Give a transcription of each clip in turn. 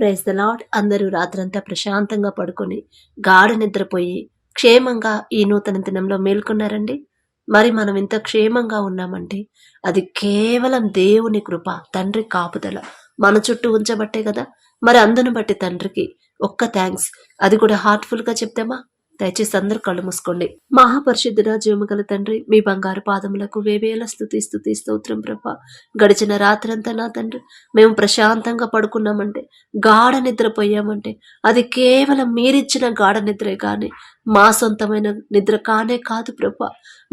Praise the lord అందరూ రాత్రంతా ప్రశాంతంగా పడుకొని గాఢ నిద్రపోయి క్షేమంగా ఈ నూతన దినంలో మేల్కొన్నారండి. మరి మనం ఇంత క్షేమంగా ఉన్నామంటే అది కేవలం దేవుని కృప తండ్రి కాపుదల. మన చుట్టూ ఉంచబట్టే కదా. మరి అందును బట్టి తండ్రికి ఒక్క థ్యాంక్స్ అది కూడా హార్ట్ఫుల్గా చెప్తామా? దయచేసి అందరూ కళ్ళు మూసుకోండి. మహాపరిశుద్ధుడ జీవమగల తండ్రి మీ బంగారు పాదములకు వేవేల స్థుతి స్థుతి స్తోత్రం ప్రభ. గడిచిన రాత్రంతా నా తండ్రి మేము ప్రశాంతంగా పడుకున్నామంటే గాఢ నిద్రపోయామంటే అది కేవలం మీరిచ్చిన గాఢ నిద్రే కానీ మా సొంతమైన నిద్ర కానే కాదు ప్రభ.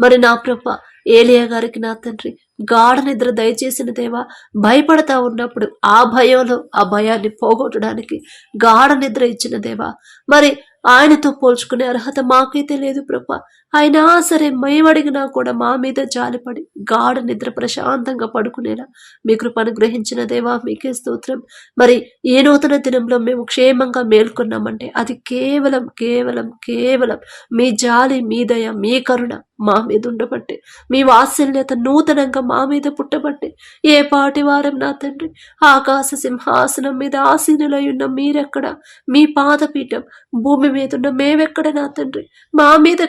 మరి నా ప్రభ ఏలియా గారికి నా తండ్రి గాఢ నిద్ర దయచేసిన దేవా భయపడతా ఉన్నప్పుడు ఆ భయంలో ఆ భయాన్ని పోగొట్టడానికి గాఢ నిద్ర ఇచ్చిన దేవా. మరి ఆయనతో పోల్చుకునే అర్హత మాకైతే లేదు ప్రభా. అయినా సరే మేమడిగినా కూడా మా మీద జాలిపడి గాఢ నిద్ర ప్రశాంతంగా పడుకునేలా మీ కృపను గ్రహించిన దేవా మీకే స్తోత్రం. మరి ఏ నూతన దినంలో మేము క్షేమంగా మేల్కొన్నామంటే అది కేవలం కేవలం కేవలం మీ జాలి మీ దయ మీ కరుణ మా మీద ఉండబట్టే మీ వాత్సల్యత నూతనంగా మా మీద పుట్టబట్టే. ఏ పాటి వారం నా తండ్రి ఆకాశ సింహాసనం మీద ఆసీనులై ఉన్న మీరెక్కడ? మీ పాదపీఠం భూమి మీద ఉన్న మేమెక్కడ నా తండ్రి? మా మీద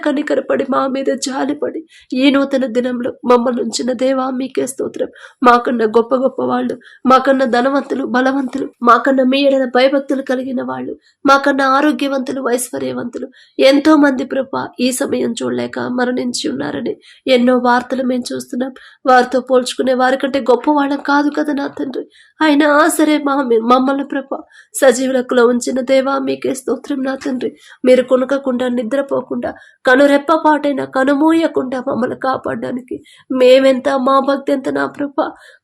కనికరపడి మా మీద జాలిపడి ఈ నూతన దినంలో మమ్మల్ని ఉంచిన దేవా మీకే స్తోత్రం. మాకన్నా గొప్ప గొప్ప వాళ్ళు మాకన్నా ధనవంతులు బలవంతులు మాకన్నా మీ ఎడన భయభక్తులు కలిగిన వాళ్ళు మాకన్నా ఆరోగ్యవంతులు ఐశ్వర్యవంతులు. ఎంతో మంది ప్రభ ఈ సమయం చూడలేక మరణించి ఉన్నారని ఎన్నో వార్తలు మేము చూస్తున్నాం. వారితో పోల్చుకునే వారికంటే గొప్ప వాళ్ళం కాదు కదా నా తండ్రి. అయినా సరే మా మమ్మల్ని ప్రభ సజీవులకులో ఉంచిన దేవా మీకే స్తోత్రం నా తండ్రి. మీరు కొనుకకుండా నిద్రపోకుండా కనురెప్ప కనురెప్పపాటైనా కనుమూయకుండా మమ్మల్ని కాపాడడానికి మేమెంత మా భక్తి ఎంత నా ప్రభ.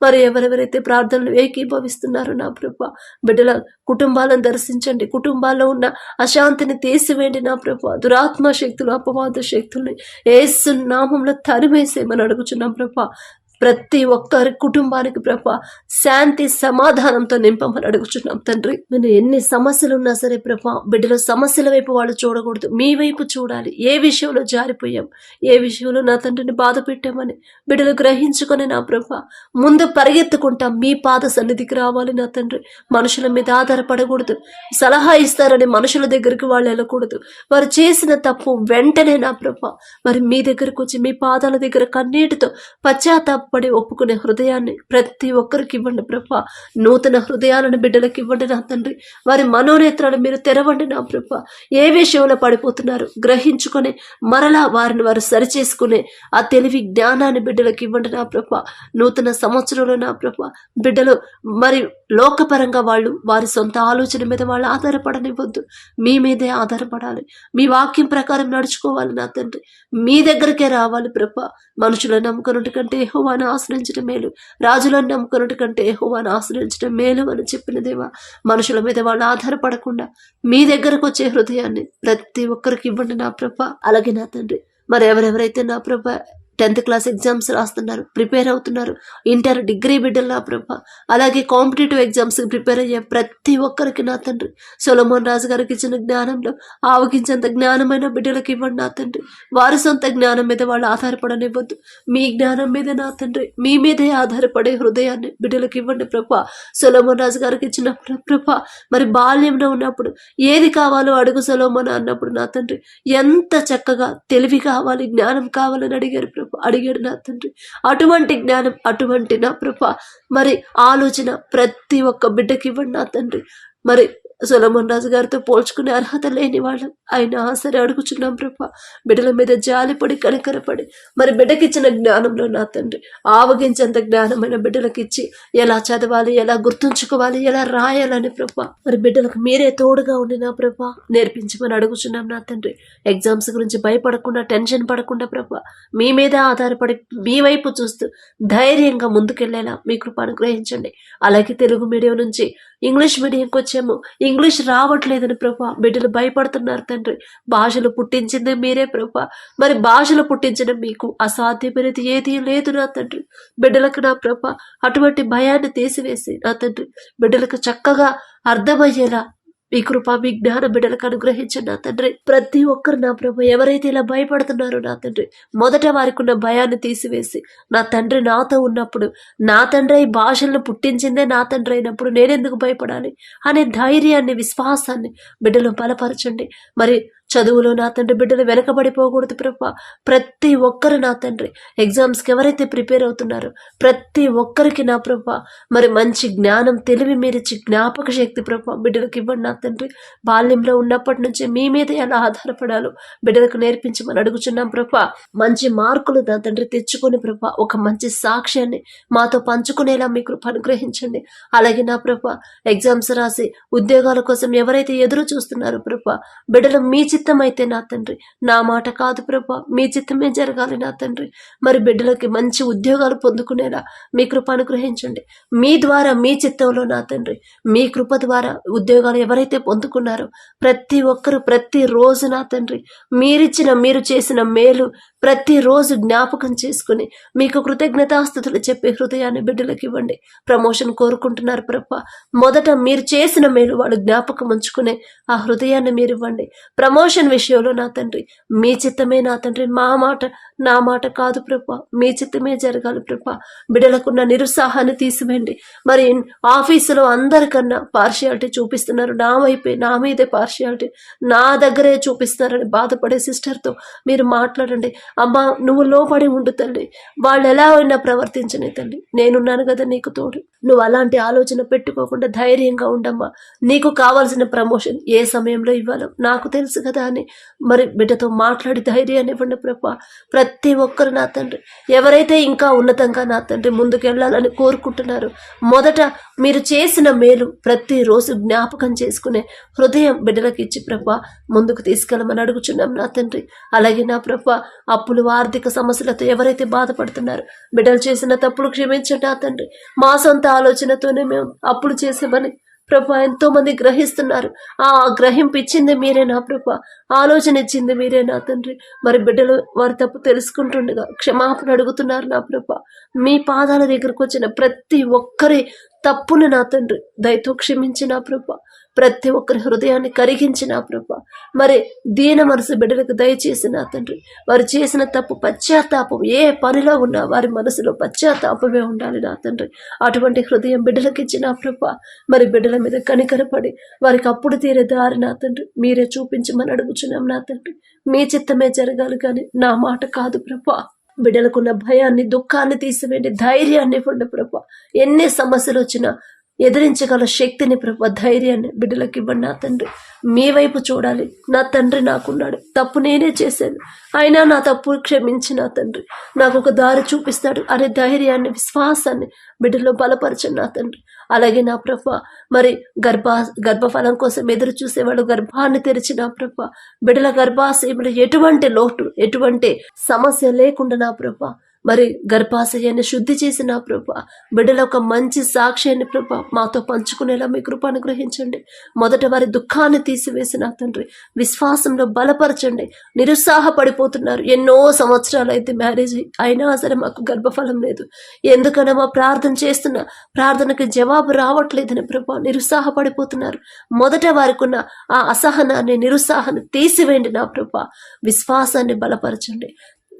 మరి ఎవరెవరైతే ప్రార్థనలు ఏకీభవిస్తున్నారో నా ప్రభ. బిడ్డల కుటుంబాలను దర్శించండి. కుటుంబాల్లో ఉన్న అశాంతిని తీసివేయండి నా ప్రభ. దురాత్మ శక్తులు అపవాద శక్తుల్ని ఏసు నామంలో తరిమేసేమని అడుగుచున్నాం ప్రభ. ప్రతి ఒక్కరి కుటుంబానికి ప్రభ శాంతి సమాధానంతో నింపమని అడుగుచున్నాం తండ్రి. నేను ఎన్ని సమస్యలు ఉన్నా సరే ప్రభ బిడ్డల సమస్యల వైపు వాళ్ళు చూడకూడదు. మీ వైపు చూడాలి. ఏ విషయంలో జారిపోయాం? ఏ విషయంలో నా తండ్రిని బాధ పెట్టామని బిడ్డలు గ్రహించుకొని నా ప్రభ ముందు పరిగెత్తుకుంటాం. మీ పాద సన్నిధికి రావాలి నా తండ్రి. మనుషుల మీద ఆధారపడకూడదు. సలహా ఇస్తారని మనుషుల దగ్గరికి వాళ్ళు వెళ్ళకూడదు. వారు చేసిన తప్పు వెంటనే నా ప్రభ మరి మీ దగ్గరకు వచ్చి మీ పాదాల దగ్గర కన్నీటితో పడి ఒప్పుకునే హృదయాన్ని ప్రతి ఒక్కరికి ఇవ్వండి ప్రభ. నూతన హృదయాలను బిడ్డలకు ఇవ్వండి నా తండ్రి. వారి మనోనేత్రాలు మీరు తెరవండి నా ప్రభ. ఏ విషయంలో పడిపోతున్నారు గ్రహించుకొని మరలా వారిని వారు సరిచేసుకునే ఆ తెలివి జ్ఞానాన్ని బిడ్డలకు ఇవ్వండి నా ప్రభ. నూతన సంవత్సరంలో నా ప్రభ. బిడ్డలు మరి లోకపరంగా వాళ్ళు వారి సొంత ఆలోచన మీద వాళ్ళు ఆధారపడనివ్వద్దు. మీ మీదే ఆధారపడాలి. మీ వాక్యం ప్రకారం నడుచుకోవాలి నా తండ్రి. మీ దగ్గరికే రావాలి ప్రభ. మనుషుల నమ్మకం కంటే యహోవాను ఆశ్రయించడం మేలు. రాజులను నమ్ముకున్నట్టు కంటే యహోవాను ఆశ్రయించడం మేలు అని చెప్పిన దేవా మనుషుల మీద వాళ్ళు ఆధారపడకుండా మీ దగ్గరకు వచ్చే హృదయాన్ని ప్రతి ఒక్కరికి ఇవ్వండి నా ప్రభ. అలాగే నా తండ్రి మరి ఎవరెవరైతే నా ప్రభ టెన్త్ క్లాస్ ఎగ్జామ్స్ రాస్తున్నారు ప్రిపేర్ అవుతున్నారు. ఇంటర్ డిగ్రీ బిడ్డలు నా ప్రభ. అలాగే కాంపిటేటివ్ ఎగ్జామ్స్ ప్రిపేర్ అయ్యే ప్రతి ఒక్కరికి నా తండ్రి. సొలమోన్ రాజు గారికి ఇచ్చిన జ్ఞానంలో ఆవగించేంత జ్ఞానమైన బిడ్డలకు ఇవ్వండి నా తండ్రి. వారి సొంత జ్ఞానం మీద వాళ్ళు ఆధారపడనివ్వద్దు. మీ జ్ఞానం మీద నా తండ్రి. మీ మీదే ఆధారపడే హృదయాన్ని బిడ్డలకు ఇవ్వండి ప్రభ. సొలమోన్ రాజు గారికి ఇచ్చిన ప్రభ. మరి బాల్యంలో ఉన్నప్పుడు ఏది కావాలో అడుగు సొలమోన్ అన్నప్పుడు నా తండ్రి. ఎంత చక్కగా తెలివి కావాలి జ్ఞానం కావాలని అడిగారు ప్రభు. అడిగాడు నా తండ్రి. అటువంటి జ్ఞానం అటువంటి నా ప్రభ. మరి ఆలోచన ప్రతి ఒక్క బిడ్డకి ఇవ్వండి నా తండ్రి. మరి సొలమన్ రాజు గారితో పోల్చుకునే అర్హత లేని వాళ్ళం. అయినా సరే అడుగుచున్నాం ప్రభ. బిడ్డల మీద జాలిపడి కనకరపడి మరి బిడ్డకిచ్చిన జ్ఞానంలో నా తండ్రి ఆవగించేంత జ్ఞానమైన బిడ్డలకు ఇచ్చి ఎలా చదవాలి ఎలా గుర్తుంచుకోవాలి ఎలా రాయాలని ప్రభ. మరి బిడ్డలకు మీరే తోడుగా ఉండి నా ప్రభ. నేర్పించమని అడుగుచున్నాం నా తండ్రి. ఎగ్జామ్స్ గురించి భయపడకుండా టెన్షన్ పడకుండా ప్రభ. మీ మీద ఆధారపడి మీ వైపు చూస్తూ ధైర్యంగా ముందుకెళ్ళేలా మీ కృప అనుగ్రహించండి. అలాగే తెలుగు మీడియం నుంచి ఇంగ్లీష్ మీడియంకి వచ్చాము. ఇంగ్లీష్ రావట్లేదని ప్రభా. బిడ్డలు భయపడుతున్నారు తండ్రి. భాషలు పుట్టించింది మీరే ప్రభా. మరి భాషలు పుట్టించడం మీకు అసాధ్యమైనది ఏదీ లేదు నా తండ్రి. బిడ్డలకు నా ప్రభ అటువంటి భయాన్ని తీసివేసి నా తండ్రి. బిడ్డలకు చక్కగా అర్థమయ్యేలా నీ కృప మీ బిడ్డలకు అనుగ్రహించండి నా తండ్రి. ప్రతి ఒక్కరు నా ప్రభు ఎవరైతే ఇలా భయపడుతున్నారో నా తండ్రి మొదట వారికి ఉన్న భయాన్ని తీసివేసి నా తండ్రి నాతో ఉన్నప్పుడు నా తండ్రి ఈ భాషలను పుట్టించిందే నా తండ్రి అయినప్పుడు నేనెందుకు భయపడాలి? అనే ధైర్యాన్ని విశ్వాసాన్ని బిడ్డలు బలపరచండి. మరి చదువులో నా తండ్రి బిడ్డలు వెనకబడిపోకూడదు ప్రభా. ప్రతి ఒక్కరు నా తండ్రి. ఎగ్జామ్స్కి ఎవరైతే ప్రిపేర్ అవుతున్నారో ప్రతి ఒక్కరికి నా ప్రభా. మరి మంచి జ్ఞానం తెలివి మీరిచ్చి జ్ఞాపక శక్తి ప్రభా బిడ్డలకు ఇవ్వండి నా తండ్రి. బాల్యంలో ఉన్నప్పటి నుంచి మీ మీద ఎలా ఆధారపడాలో బిడ్డలకు నేర్పించమని అడుగుచున్నాం ప్రభా. మంచి మార్కులు నా తండ్రి తెచ్చుకొని ప్రభా ఒక మంచి సాక్ష్యాన్ని మాతో పంచుకునేలా మీ కృప అనుగ్రహించండి. అలాగే నా ప్రభా ఎగ్జామ్స్ రాసి ఉద్యోగాల కోసం ఎవరైతే ఎదురు చూస్తున్నారో ప్రభా బిడ్డలు మీ చిత్త చిత్తమైతే నా తండ్రి. నా మాట కాదు ప్రభా. మీ చిత్తమే జరగాలి నా తండ్రి. మరి బిడ్డలకి మంచి ఉద్యోగాలు పొందుకునేలా మీ కృప అనుగ్రహించండి. మీ ద్వారా మీ చిత్తంలో నా తండ్రి. మీ కృప ద్వారా ఉద్యోగాలు ఎవరైతే పొందుకున్నారో ప్రతి ఒక్కరు ప్రతి రోజు నా తండ్రి. మీరిచ్చిన మీరు చేసిన మేలు ప్రతిరోజు జ్ఞాపకం చేసుకుని మీకు కృతజ్ఞతాస్థుతులు చెప్పే హృదయాన్ని బిడ్డలకు ఇవ్వండి. ప్రమోషన్ కోరుకుంటున్నారు ప్రభ. మొదట మీరు చేసిన మేలు వాళ్ళు జ్ఞాపకం ఉంచుకునే ఆ హృదయాన్ని మీరు ఇవ్వండి. ప్రమోషన్ విషయంలో నా తండ్రి మీ చిత్తమే నా తండ్రి. మా మాట నా మాట కాదు ప్రభా. మీ చిత్తమే జరగాలి ప్రభా. బిడ్డలకున్న నిరుత్సాహాన్ని తీసివేయండి. మరి ఆఫీసులో అందరికన్నా పార్షియాలిటీ చూపిస్తున్నారు. నా వైపే నా మీదే పార్షియాలిటీ. నా దగ్గరే చూపిస్తున్నారని బాధపడే సిస్టర్తో మీరు మాట్లాడండి. అమ్మా నువ్వు లోపడి ఉండు తల్లి. వాళ్ళు ఎలా అయినా ప్రవర్తించని తల్లి. నేనున్నాను కదా నీకు తోడు. నువ్వు అలాంటి ఆలోచన పెట్టుకోకుండా ధైర్యంగా ఉండమ్మా. నీకు కావాల్సిన ప్రమోషన్ ఏ సమయంలో ఇవ్వాలో నాకు తెలుసు కదా అని. మరి బిడ్డతో మాట్లాడి ధైర్యాన్ని ఇవ్వండి ప్రభా. ప్రతి ఒక్కరు నా తండ్రి. ఎవరైతే ఇంకా ఉన్నతంగా నా తండ్రి ముందుకు వెళ్ళాలని కోరుకుంటున్నారు మొదట మీరు చేసిన మేలు ప్రతిరోజు జ్ఞాపకం చేసుకునే హృదయం బిడ్డలకు ఇచ్చి ప్రభా ముందుకు తీసుకెళ్ళమని అడుగుచున్నాం నా తండ్రి. అలాగే నా ప్రభా అప్పులు ఆర్థిక సమస్యలతో ఎవరైతే బాధపడుతున్నారు బిడ్డలు చేసిన తప్పులు క్షమించండి నా తండ్రి. మా సొంత ఆలోచనతోనే మేము అప్పులు చేసేమని ప్రభా ఎంతో మంది గ్రహిస్తున్నారు. ఆ గ్రహింపు ఇచ్చింది మీరే నా ప్రభ. ఆలోచన ఇచ్చింది మీరే నా తండ్రి. మరి బిడ్డలు వారి తప్పు తెలుసుకుంటుండగా క్షమాపణ అడుగుతున్నారు నా ప్రభా. మీ పాదాల దగ్గరకు వచ్చిన ప్రతి ఒక్కరి తప్పును నా తండ్రి. దయతో క్షమించిన ప్రభ ప్రభా. ప్రతి ఒక్కరి హృదయాన్ని కరిగించిన ప్రభ. మరి దీన మనసు బిడ్డలకు దయచేసి నా తండ్రి. వారు చేసిన తప్పు పశ్చాత్తాపం ఏ పనిలో ఉన్నా వారి మనసులో పశ్చాత్తాపమే ఉండాలి నా తండ్రి. అటువంటి హృదయం బిడ్డలకు ఇచ్చిన ప్రభ. మరి బిడ్డల మీద కనికరపడి వారికి అప్పుడు తీరే దారి నా తండ్రి. మీరే చూపించమని అడుగుచున్నాం నా తండ్రి. మీ చిత్తమే జరగాలి కానీ నా మాట కాదు ప్రభా. బిడ్డలకున్న భయాన్ని దుఃఖాన్ని తీసివేయండి. ధైర్యాన్ని ఇవ్వండి ప్రభా. ఎన్ని సమస్యలు వచ్చినా ఎదిరించగల శక్తిని ప్రభా ధైర్యాన్ని బిడ్డలకు ఇవ్వండి నా తండ్రి. మీ వైపు చూడాలి. నా తండ్రి నాకున్నాడు. తప్పు నేనే చేశాను. అయినా నా తప్పు క్షమించి నా తండ్రి. నాకు ఒక దారి చూపిస్తాడు. అనే ధైర్యాన్ని విశ్వాసాన్ని బిడ్డలో బలపరచండి నా తండ్రి. అలాగే నా ప్రభ మరి గర్భ గర్భఫలం కోసం ఎదురు చూసేవాళ్ళు గర్భాన్ని తెరిచి నా ప్రభ బిడ్డల గర్భాశయంలో ఎటువంటి లోటు ఎటువంటి సమస్య లేకుండా నా ప్రభ మరి గర్భాశయాన్ని శుద్ధి చేసిన ప్రభు బిడ్డల ఒక మంచి సాక్ష్యాన్ని ప్రభ మాతో పంచుకునేలా మీ కృప అనుగ్రహించండి. మొదట వారి దుఃఖాన్ని తీసివేసిన తండ్రి విశ్వాసంలో బలపరచండి. నిరుత్సాహపడిపోతున్నారు. ఎన్నో సంవత్సరాలు అయితే మ్యారేజ్ అయినా సరే మాకు గర్భఫలం లేదు. ఎందుకనమా ప్రార్థన చేస్తున్నా ప్రార్థనకి జవాబు రావట్లేదని ప్రభా నిరుత్సాహపడిపోతున్నారు. మొదట వారికున్న ఆ అసహనాన్ని నిరుత్సాహాన్ని తీసివేయండి నా ప్రభా. విశ్వాసాన్ని బలపరచండి.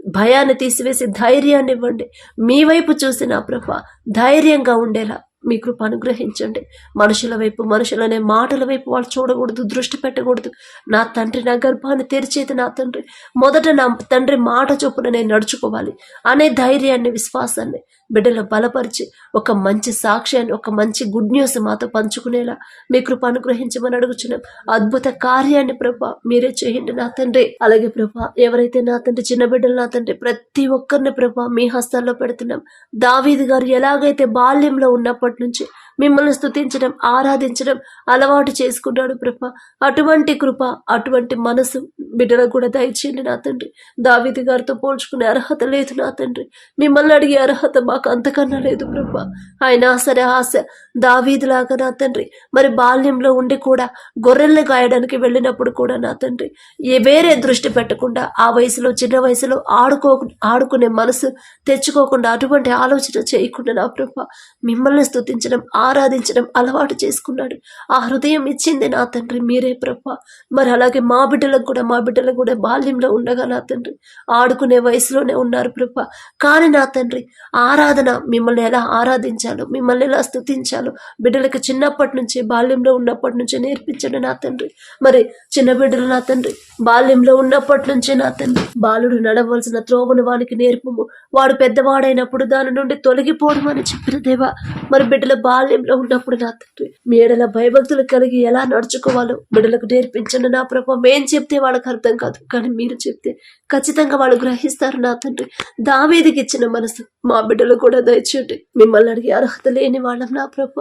భయాన్ని తీసివేసి ధైర్యాన్ని ఇవ్వండి మీ వైపు చూసి నా ప్రభ ధైర్యంగా ఉండేలా మీ కృప అనుగ్రహించండి. మనుషుల వైపు మనుషులనే మాటల వైపు వాళ్ళు చూడకూడదు దృష్టి పెట్టకూడదు. నా తండ్రి నా గర్భాన్ని తెరిచేది నా తండ్రి. మొదట నా తండ్రి మాట చొప్పున నేను నడుచుకోవాలి అనే ధైర్యాన్ని విశ్వాసాన్ని బిడ్డలు బలపరిచి ఒక మంచి సాక్ష్యాన్ని ఒక మంచి గుడ్ న్యూస్ మాతో పంచుకునేలా మీ కృప అనుగ్రహించమని అడుగుచున్నాం. అద్భుత కార్యాన్ని ప్రభా మీరే చేయండి నా తండ్రి. అలాగే ప్రభా ఎవరైతే నా తండ్రి చిన్న బిడ్డలు నా తండ్రి ప్రతి ఒక్కరిని ప్రభా మీ హస్తాల్లో పెడుతున్నాం. దావీద్ గారు ఎలాగైతే బాల్యంలో ఉన్నప్పటి నుంచి మిమ్మల్ని స్థుతించడం ఆరాధించడం అలవాటు చేసుకున్నాడు ప్రభ. అటువంటి కృప అటువంటి మనసు బిడ్డలకు కూడా దయచేయండి నా తండ్రి. దావీది గారితో పోల్చుకునే అర్హత లేదు నా తండ్రి. మిమ్మల్ని అడిగే అర్హత మాకు అంతకన్నా లేదు ప్రభ. ఆయన సరే ఆశ దావీదిలాగా నా తండ్రి. మరి బాల్యంలో ఉండి కూడా గొర్రెల్ని గాయడానికి వెళ్ళినప్పుడు కూడా నా తండ్రి. ఏ వేరే దృష్టి పెట్టకుండా ఆ వయసులో చిన్న వయసులో ఆడుకో ఆడుకునే మనసు తెచ్చుకోకుండా అటువంటి ఆలోచన చేయకుండా నా ప్రభ. మిమ్మల్ని స్థుతించడం ఆరాధించడం అలవాటు చేసుకున్నాడు. ఆ హృదయం ఇచ్చింది నా తండ్రి మీరే ప్రభ. మరి అలాగే మా బిడ్డలకు కూడా మా బిడ్డలకు కూడా బాల్యంలో ఉండగా నా తండ్రి. ఆడుకునే వయసులోనే ఉన్నారు ప్రభ. కానీ నా తండ్రి ఆరాధన మిమ్మల్ని ఎలా ఆరాధించాలో మిమ్మల్ని ఎలా స్తుతించాలో బిడ్డలకు చిన్నప్పటి నుంచి బాల్యంలో ఉన్నప్పటి నుంచి నేర్పించండి నా తండ్రి. మరి చిన్న బిడ్డలు నా తండ్రి బాల్యంలో ఉన్నప్పటి నుంచే నా తండ్రి. బాలుడు నడవలసిన త్రోవను వానికి నేర్పము. వాడు పెద్దవాడైనప్పుడు దాని నుండి తొలగిపోవడం అని చెప్పిన దేవా. మరి బిడ్డల బాల్య బాల్యంలో ఉన్నప్పుడు నా తండ్రి మీ ఎడల భయభక్తులు కలిగి ఎలా నడుచుకోవాలో బిడ్డలకు నేర్పించండి నా ప్రభావం మేం చెప్తే వాళ్ళకి అర్థం కాదు కానీ మీరు చెప్తే ఖచ్చితంగా వాళ్ళు గ్రహిస్తారు నా తండ్రి. దావేదికి ఇచ్చిన మనసు మా బిడ్డలు కూడా దయచేయండి. మిమ్మల్ని అడిగే అర్హత లేని వాళ్ళం నా ప్రభ.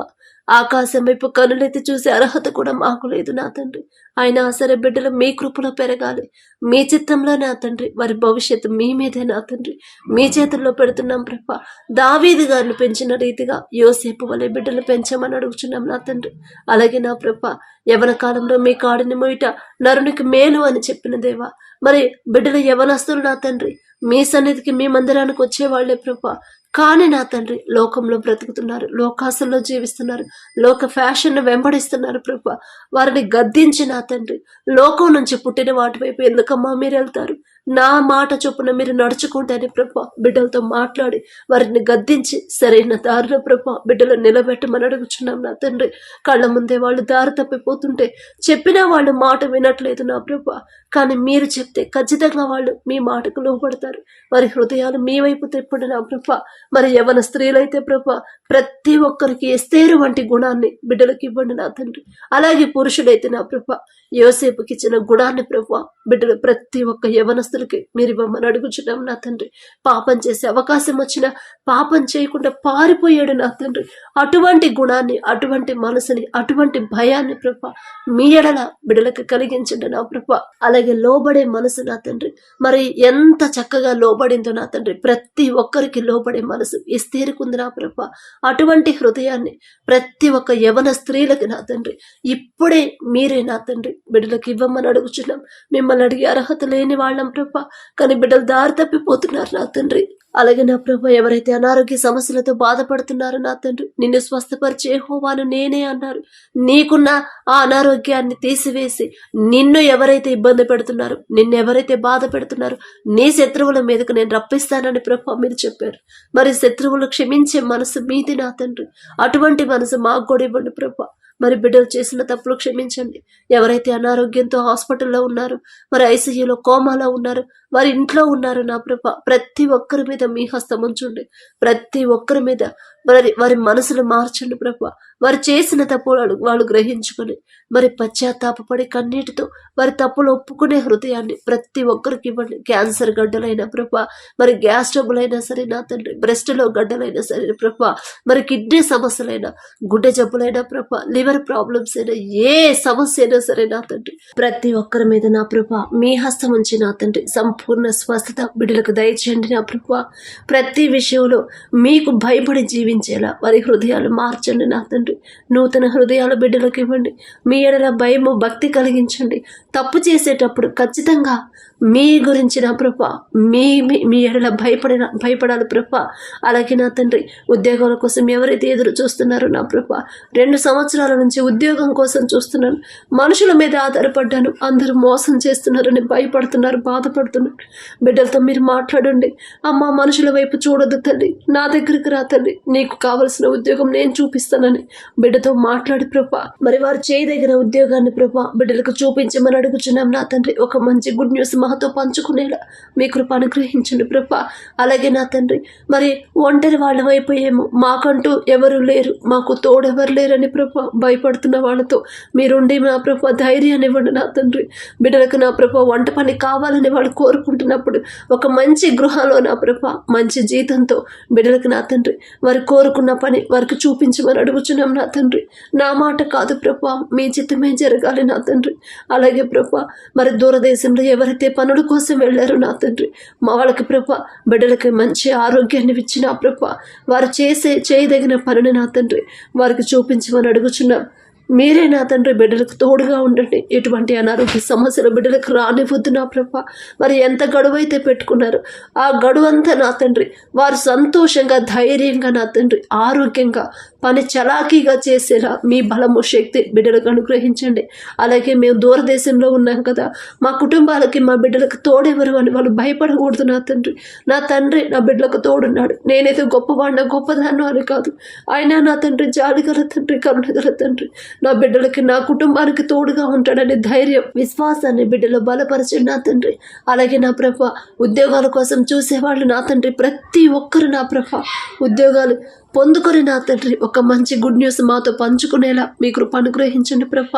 ఆకాశం వైపు కనులెత్తి చూసే అర్హత కూడా మాకు లేదు నా తండ్రి. అయినా సరే బిడ్డలు మీ కృపలో పెరగాలి. మీ చిత్తంలో నా తండ్రి. వారి భవిష్యత్తు మీ మీదే నా తండ్రి. మీ చేతుల్లో పెడుతున్నాం ప్రభ. దావీది గారిని పెంచిన రీతిగా యోసేపు వలె బిడ్డలు పెంచమని అడుగుచున్నాం నా తండ్రి. అలాగే నా ప్రభ యవన కాలంలో మీ కాడిని మొయిట నరునికి మేలు అని చెప్పిన దేవా. మరి బిడ్డల యవనస్తులు నా తండ్రి. మీ సన్నిధికి మీ మందిరానికి వచ్చేవాళ్ళే ప్రభా. కానీ నా తండ్రి లోకంలో బ్రతుకుతున్నారు లోకాసంలో జీవిస్తున్నారు లోక ఫ్యాషన్ వెంబడిస్తున్నారు ప్రభు. వారిని గద్దించి నా తండ్రి లోకం నుంచి పుట్టిన వాటి వైపు ఎందుకమ్మా మీరు వెళ్తారు? నా మాట చొప్పున మీరు నడుచుకుంటేనే ప్రభు బిడ్డలతో మాట్లాడి వారిని గద్దించి సరైన దారిలో ప్రభ బిడ్డలు నిలబెట్టమని అడుగుచున్నాం నా తండ్రి. కళ్ళ ముందే వాళ్ళు దారి తప్పిపోతుంటే చెప్పినా వాళ్ళు మాట వినట్లేదు నా ప్రభ. కానీ మీరు చెప్తే ఖచ్చితంగా వాళ్ళు మీ మాటకు లోపడతారు వారి హృదయాలు మీ వైపు తిప్పండి నా ప్రభ? మరి యవన స్త్రీలైతే ప్రభ ప్రతి ఒక్కరికి ఎస్తేరు వంటి గుణాన్ని బిడ్డలకు ఇవ్వండి నా తండ్రి. అలాగే పురుషుడైతే నా ప్రభ యోసేపుకి ఇచ్చిన గుణాన్ని ప్రభ బిడ్డలు ప్రతి ఒక్క యవనస్తులకి మీరు ఇవ్వమని అడుగుచున్నాం నా తండ్రి. పాపం చేసే అవకాశం వచ్చిన పాపం చేయకుండా పారిపోయాడు నా తండ్రి. అటువంటి గుణాన్ని అటువంటి మనసుని అటువంటి భయాన్ని ప్రభ మీ ఎడల బిడ్డలకు కలిగించండి నా ప్రభ. అలాగే లోబడే మనసు నా తండ్రి. మరి ఎంత చక్కగా లోబడిందో నా తండ్రి ప్రతి ఒక్కరికి లోబడే మనసు. విస్తేరుకుంది నా ప్రభ. అటువంటి హృదయాన్ని ప్రతి ఒక్క యవన స్త్రీలకు నా తండ్రి. ఇప్పుడే మీరే నా తండ్రి. బిడ్డలకు ఇవ్వమని అడుగుచున్నాం. మిమ్మల్ని అడిగే అర్హత లేని వాళ్ళం ప్రభ. కానీ బిడ్డలు దారి తప్పిపోతున్నారు నా తండ్రి. అలాగే నా ప్రభు ఎవరైతే అనారోగ్య సమస్యలతో బాధపడుతున్నారో నా తండ్రి నిన్ను స్వస్థపరిచే హోవాను నేనే అన్నారు. నీకున్న ఆ అనారోగ్యాన్ని తీసివేసి నిన్ను ఎవరైతే ఇబ్బంది పెడుతున్నారో నిన్ను ఎవరైతే బాధ పెడుతున్నారో నీ శత్రువుల మీదకు నేను రప్పిస్తానని ప్రభు మీరు చెప్పారు. మరి శత్రువులు క్షమించే మనసు మీది నా తండ్రి. అటువంటి మనసు మాకు కూడా ఇవ్వండి ప్రభా. మరి బిడ్డలు చేసిన తప్పులు క్షమించండి. ఎవరైతే అనారోగ్యంతో హాస్పిటల్లో ఉన్నారు మరి ఐసీయూలో కోమాలో ఉన్నారు వారి ఇంట్లో ఉన్నారు నా ప్రభ. ప్రతి ఒక్కరి మీద మీ హస్తం ఉంచండి. ప్రతి ఒక్కరి మీద మరి వారి మనసులు మార్చండి ప్రభ. వారు చేసిన తప్పులు వాళ్ళు- గ్రహించుకొని మరి పశ్చాత్తాపపడి కన్నీటితో వారి తప్పులు ఒప్పుకునే హృదయాన్ని ప్రతి ఒక్కరికి ఇవ్వండి. క్యాన్సర్ గడ్డలైన ప్రభ. మరి గ్యాస్ ట్రబుల్ అయినా సరే నా తండ్రి బ్రెస్ట్లో గడ్డలైనా సరే ప్రభ. మరి కిడ్నీ సమస్యలైనా గుడ్డ జబ్బులైనా ప్రభ. లివర్ ప్రాబ్లమ్స్ అయినా ఏ సమస్య అయినా సరే నా తండ్రి. ప్రతి ఒక్కరి మీద నా ప్రభ మీ హస్తం ఉంచి నా తండ్రి. సంపూర్ణ స్వస్థత బిడ్డలకు దయచేయండి నా ప్రభు ప్రతి విషయంలో మీకు భయపడి జీవించేలా వారి హృదయాలు మార్చండి నా తండ్రి. నూతన హృదయాల బిడ్డలకు ఇవ్వండి. మీ ఎడల భయము భక్తి కలిగించండి. తప్పు చేసేటప్పుడు ఖచ్చితంగా మీ గురించి నా ప్రభ మీ మీ- ఎడల భయపడిన భయపడాలి ప్రభ. అలాగే నా తండ్రి ఉద్యోగాల కోసం ఎవరైతే ఎదురు చూస్తున్నారో నా ప్రభ రెండు సంవత్సరాల నుంచి ఉద్యోగం కోసం చూస్తున్నాను. మనుషుల మీద ఆధారపడ్డాను. అందరూ మోసం చేస్తున్నారని భయపడుతున్నారు బాధపడుతున్నారు. బిడ్డలతో మీరు మాట్లాడండి. అమ్మ మనుషుల వైపు చూడొద్దు తల్లి. నా దగ్గరికి రా తల్లి. నీకు కావలసిన ఉద్యోగం నేను చూపిస్తానని బిడ్డతో మాట్లాడి ప్రభ. మరి వారు చేయదగిన ఉద్యోగాన్ని ప్రభా బిడ్డలకు చూపించమని అడుగుచున్నాం నా తండ్రి. ఒక మంచి గుడ్ న్యూస్ మాతో పంచుకునేలా మీ కృప అనుగ్రహించండి ప్రభా. అలాగే నా తండ్రి మరి ఒంటరి వాళ్ళం అయిపోయేమో మాకంటూ ఎవరు లేరు మాకు తోడెవరు లేరని ప్రభ భయపడుతున్న వాళ్ళతో మీరుండి నా ప్రభ ధైర్యాన్ని ఇవ్వండి నా తండ్రి. బిడ్డలకు నా ప్రభ వంట పని కావాలని వాళ్ళు కోరుకుంటున్నప్పుడు ఒక మంచి గృహంలో నా ప్రభ మంచి జీతంతో బిడ్డలకు నా తండ్రి వారు కోరుకున్న పని వారికి చూపించమని అడుగుచున్నాం నా తండ్రి. నా మాట కాదు ప్రభా మీ చిత్తమే జరగాలి నా తండ్రి. అలాగే ప్రభ మరి దూరదేశంలో ఎవరైతే పనుల కోసం వెళ్ళారు నా తండ్రి. మా వాళ్ళకి ప్రభ బిడ్డలకి మంచి ఆరోగ్యాన్ని ఇచ్చిన ప్రభ వారు చేసే చేయదగిన పనిని నా తండ్రి వారికి చూపించమని అడుగుచున్నాం. మీరే నా తండ్రి బిడ్డలకు తోడుగా ఉండండి. ఎటువంటి అనారోగ్య సమస్యలు బిడ్డలకు రానివ్వద్దు నా ప్రభ. మరి ఎంత గడువు అయితే పెట్టుకున్నారు ఆ గడువు అంతా నా తండ్రి. వారు సంతోషంగా ధైర్యంగా నా తండ్రి. ఆరోగ్యంగా పని చలాకీగా చేసేలా మీ బలము శక్తి బిడ్డలకు అనుగ్రహించండి. అలాగే మేము దూరదేశంలో ఉన్నాం కదా. మా కుటుంబాలకి మా బిడ్డలకు తోడెవరు అని వాళ్ళు భయపడకూడదు నా తండ్రి. నా తండ్రి నా బిడ్డలకు తోడున్నాడు. నేనైతే గొప్పవాడిన గొప్పదాన్ని అని కాదు. అయినా నా తండ్రి జాలిగల తండ్రి కరుణగల తండ్రి. నా బిడ్డలకి నా కుటుంబానికి తోడుగా ఉంటాడనే ధైర్యం విశ్వాసాన్ని బిడ్డలో బలపరచండి నా తండ్రి. అలాగే నా ప్రభ ఉద్యోగాల కోసం చూసేవాళ్ళు నా తండ్రి. ప్రతి ఒక్కరు నా ప్రభ. ఉద్యోగాలు పొందుకొని నా తండ్రి. ఒక మంచి గుడ్ న్యూస్ మాతో పంచుకునేలా మీ కృప అనుగ్రహించండి ప్రభ.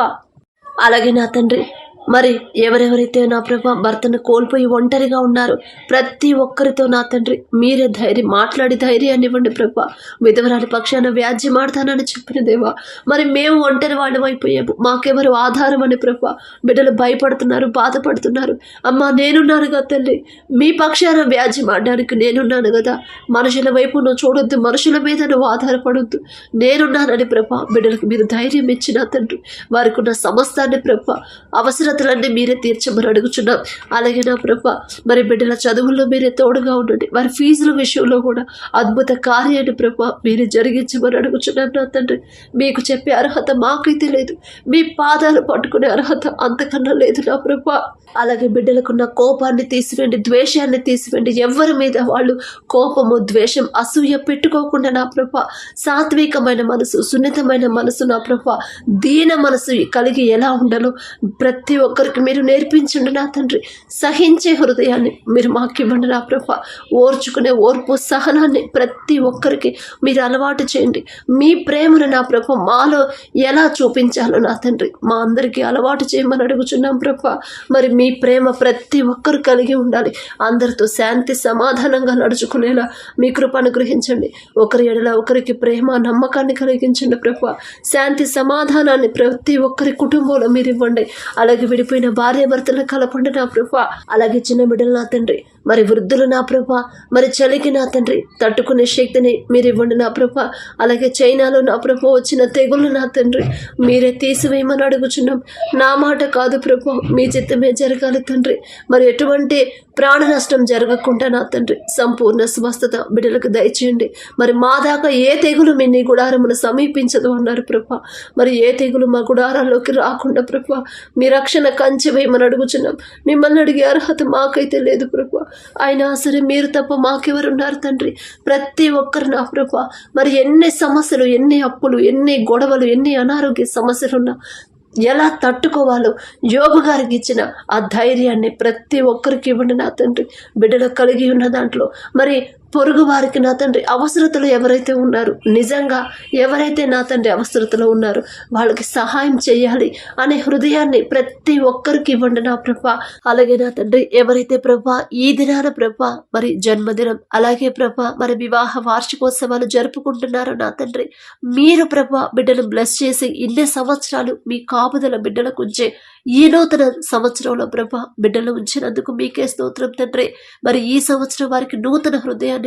అలాగే నా తండ్రి మరి ఎవరెవరైతే నా ప్రభ భర్తను కోల్పోయి ఒంటరిగా ఉన్నారు ప్రతి ఒక్కరితో నా తండ్రి మీరే ధైర్యం మాట్లాడి ధైర్యాన్ని ఇవ్వండి ప్రభ. విధవరాలి పక్షాన వ్యాజ్యం ఆడతానని చెప్పిన దేవా. మరి మేము ఒంటరి వాళ్ళం అయిపోయాము. మాకెవరు ఆధారం అని ప్రభ. బిడ్డలు భయపడుతున్నారు బాధపడుతున్నారు. అమ్మ నేనున్నానుగా తల్లి. మీ పక్షాన వ్యాజ్యం ఆడడానికి నేనున్నాను కదా. మనుషుల వైపు నువ్వు చూడొద్దు. మనుషుల మీద నువ్వు ఆధారపడొద్దు. నేనున్నానని ప్రభ. బిడ్డలకు మీరు ధైర్యం ఇచ్చిన తండ్రి. వారికి ఉన్న సమస్తాన్ని ప్రభ. అవసరతలన్నీ మీరే తీర్చమని అడుగుచున్నాం. అలాగే నా ప్రభ మరి బిడ్డల చదువుల్లో మీరే తోడుగా ఉండండి. వారి ఫీజుల విషయంలో కూడా అద్భుత కార్యాన్ని ప్రభ మీరే జరిగించమని అడుగుచున్నాం నా తండ్రి. మీకు చెప్పే అర్హత మాకైతే లేదు. మీ పాదాలు పట్టుకునే అర్హత అంతకన్నా లేదు నా ప్రభ. అలాగే బిడ్డలకున్న కోపాన్ని తీసివేయండి ద్వేషాన్ని తీసివేండి ఎవరి మీద వాళ్ళు కోపము ద్వేషం అసూయ పెట్టుకోకుండా నా ప్రభ సాత్వికమైన మనసు సున్నితమైన మనసు నా ప్రభ దీన మనసు కలిగి ఎలా ఉండాలో ప్రతి ఒక్కరికి మీరు నేర్పించండి నా తండ్రి. సహించే హృదయాన్ని మీరు మాకు ఇవ్వండి నా ప్రభ. ఓర్చుకునే ఓర్పు సహనాన్ని ప్రతి ఒక్కరికి మీరు అలవాటు చేయండి. మీ ప్రేమను నా ప్రభ మాలో ఎలా చూపించాలో నా తండ్రి. మా అందరికీ అలవాటు చేయమని అడుగుచున్నాం ప్రభ. మరి మీ ప్రేమ ప్రతి ఒక్కరు కలిగి ఉండాలి. అందరితో శాంతి సమాధానంగా నడుచుకునేలా మీ కృప అనుగ్రహించండి. ఒకరి ఎడల ఒకరికి ప్రేమ నమ్మకాన్ని కలిగించండి ప్రభ. శాంతి సమాధానాన్ని ప్రతి ఒక్కరి కుటుంబంలో మీరు ఇవ్వండి. అలాగే విడిపోయిన భార్య భర్తలను కలపండి నా ప్రభా. అలాగే చిన్న బిడ్డలు నా తండ్రి. మరి వృద్ధులు నా ప్రభ మరి చలికి నా తండ్రి తట్టుకునే శక్తిని మీరు ఇవ్వండి నా ప్రభ. అలాగే చైనాలో నా ప్రభ వచ్చిన తెగులు నా తండ్రి మీరే తీసివేయమని అడుగుచున్నాం. నా మాట కాదు ప్రభు మీ చిత్తమే జరగాలి తండ్రి. మరి ఎటువంటి ప్రాణ నష్టం జరగకుండా నా తండ్రి సంపూర్ణ స్వస్థత బిడ్డలకు దయచేయండి. మరి మా దాకా ఏ తెగులు మీ నీ గుడారమును సమీపించదు అన్నారు ప్రభ. మరి ఏ తెగులు మా గుడారాల్లోకి రాకుండా ప్రభ మీ రక్షణ కంచె వేయమని అడుగుచున్నాం. మిమ్మల్ని అడిగే అర్హత మాకైతే లేదు ప్రభా. అయినా సరే మీరు తప్ప మాకెవరున్నారు తండ్రి? ప్రతి ఒక్కరు నా ప్రభ. మరి ఎన్ని సమస్యలు ఎన్ని అప్పులు ఎన్ని గొడవలు ఎన్ని అనారోగ్య సమస్యలున్నా ఎలా తట్టుకోవాలో యోగు గారికి ఇచ్చిన ఆ ధైర్యాన్ని ప్రతి ఒక్కరికి ఇవ్వండి నా తండ్రి. బిడ్డలు కలిగి ఉన్న దాంట్లో. మరి పొరుగు వారికి నా తండ్రి అవసరతలు ఎవరైతే ఉన్నారో నిజంగా ఎవరైతే నా తండ్రి అవసరతలో ఉన్నారో వాళ్ళకి సహాయం చేయాలి అనే హృదయాన్ని ప్రతి ఒక్కరికి ఇవ్వండి నా ప్రభ. అలాగే నా తండ్రి ఎవరైతే ప్రభ ఈ దినాన ప్రభ మరి జన్మదినం అలాగే ప్రభ మరి వివాహ వార్షికోత్సవాలు జరుపుకుంటున్నారో నా తండ్రి మీరు ప్రభ బిడ్డను బ్లెస్ చేసి ఇన్ని సంవత్సరాలు మీ కాపుదల బిడ్డలకు ఉంచే ఈ నూతన సంవత్సరంలో ప్రభ బిడ్డలు ఉంచినందుకు మీకే స్తోత్రం తండ్రి. మరి ఈ సంవత్సరం వారికి నూతన హృదయాన్ని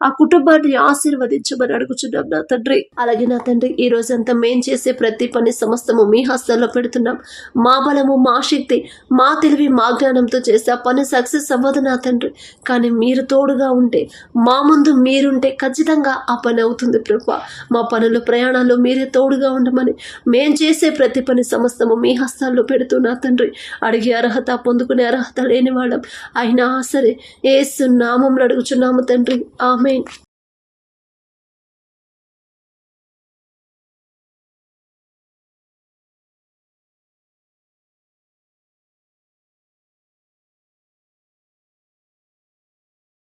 ఆ కుటుంబాన్ని ఆశీర్వదించమని అడుగుచున్నాం నా తండ్రి. అలాగే నా తండ్రి ఈ రోజంతా మేం చేసే ప్రతి పని సమస్తము మీ హస్తాల్లో పెడుతున్నాం. మా బలము మా శక్తి మా తెలివి మా జ్ఞానంతో చేస్తే ఆ పని సక్సెస్ అవ్వదు నా తండ్రి. కానీ మీరు తోడుగా ఉంటే మా ముందు మీరుంటే ఖచ్చితంగా ఆ పని అవుతుంది ప్రభా. మా పనులు ప్రయాణాల్లో మీరే తోడుగా ఉండమని మేం చేసే ప్రతి పని సమస్తము మీ హస్తాల్లో పెడుతూ నా తండ్రి. అడిగే అర్హత పొందుకునే అర్హత లేని వాళ్ళం. అయినా సరే ఏసు నామంలో అడుగుచున్నాము తండ్రి. ఆమె Bye.